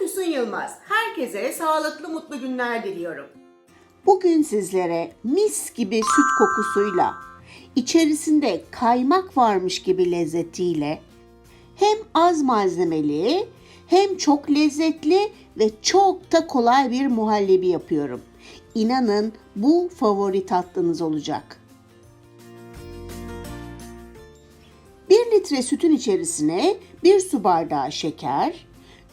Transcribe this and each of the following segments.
Füsun Yılmaz. Herkese sağlıklı mutlu günler diliyorum. Bugün sizlere mis gibi süt kokusuyla, içerisinde kaymak varmış gibi lezzetiyle hem az malzemeli hem çok lezzetli ve çok da kolay bir muhallebi yapıyorum. İnanın bu favori tatlınız olacak. 1 litre sütün içerisine 1 su bardağı şeker,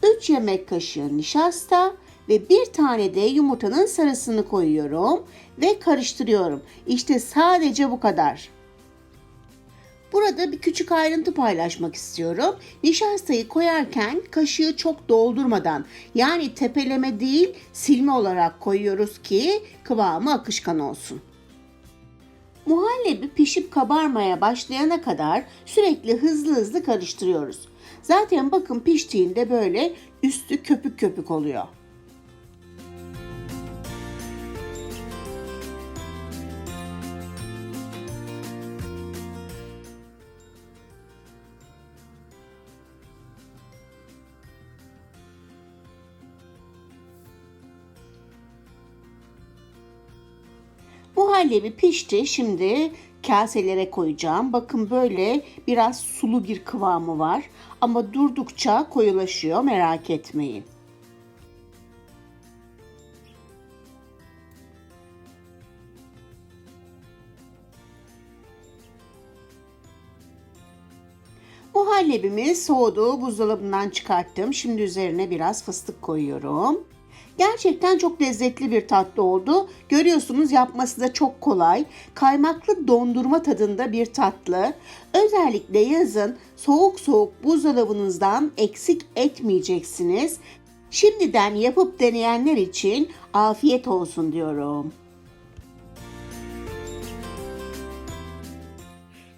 3 yemek kaşığı nişasta ve bir tane de yumurtanın sarısını koyuyorum ve karıştırıyorum. İşte sadece bu kadar. Burada bir küçük ayrıntı paylaşmak istiyorum. Nişastayı koyarken kaşığı çok doldurmadan yani tepeleme değil silme olarak koyuyoruz ki kıvamı akışkan olsun. Muhallebi pişip kabarmaya başlayana kadar sürekli hızlı hızlı karıştırıyoruz. Zaten bakın piştiğinde böyle üstü köpük köpük oluyor. Muhallebi pişti. Şimdi kaselere koyacağım. Bakın böyle biraz sulu bir kıvamı var. Ama durdukça koyulaşıyor merak etmeyin. Muhallebimiz soğudu. Buzdolabından çıkarttım. Şimdi üzerine biraz fıstık koyuyorum. Gerçekten çok lezzetli bir tatlı oldu. Görüyorsunuz yapması da çok kolay. Kaymaklı dondurma tadında bir tatlı. Özellikle yazın soğuk soğuk buzdolabınızdan eksik etmeyeceksiniz. Şimdiden yapıp deneyenler için afiyet olsun diyorum.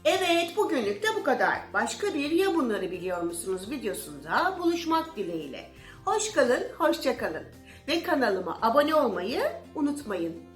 Evet bugünlük de bu kadar. Başka bir ya bunları biliyor musunuz videosunda buluşmak dileğiyle. Hoş kalın, hoşça kalın. Ve kanalıma abone olmayı unutmayın.